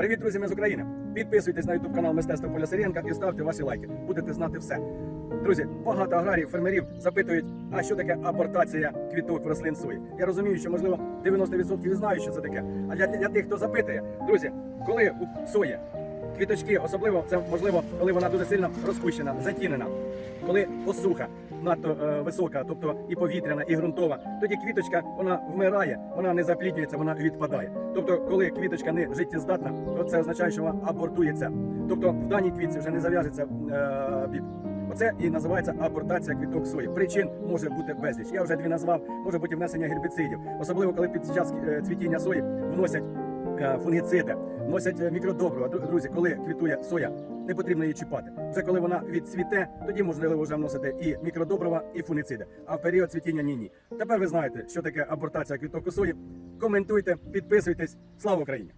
Привіт, друзі, ми з України. Підписуйтесь на YouTube канал Мистецтво Поля Сиренка і ставте ваші лайки. Будете знати все. Друзі, багато аграріїв, фермерів запитують, а що таке апортація квіток рослин сої. Я розумію, що можливо 90% знають, що це таке. А для, для тих, хто запитує, друзі, коли у сої квіточки, особливо це можливо, коли вона дуже сильно розпущена, затінена, коли посуха надто е, висока, тобто і повітряна, і ґрунтова, тоді квіточка вона вмирає, вона не запліднюється, вона відпадає. Тобто, коли квіточка не життєздатна, то це означає, що вона абортується. Тобто в даній квітці вже не зав'яжеться е. Оце і називається абортація квіток сої. Причин може бути безліч. Я вже дві назвав, може бути внесення гербіцидів, особливо коли під час е, цвітіння сої вносять е, фунгіциди, вносять е, мікродобрива. Дру- Друзі, коли квітує соя, не потрібно її чіпати. Вже коли вона відцвіте, тоді можливо вже вносити і мікродобрива, і фунициди. А в період цвітіння ні ні. Тепер ви знаєте, що таке абортація квіток у сої. Коментуйте, підписуйтесь. Слава Україні!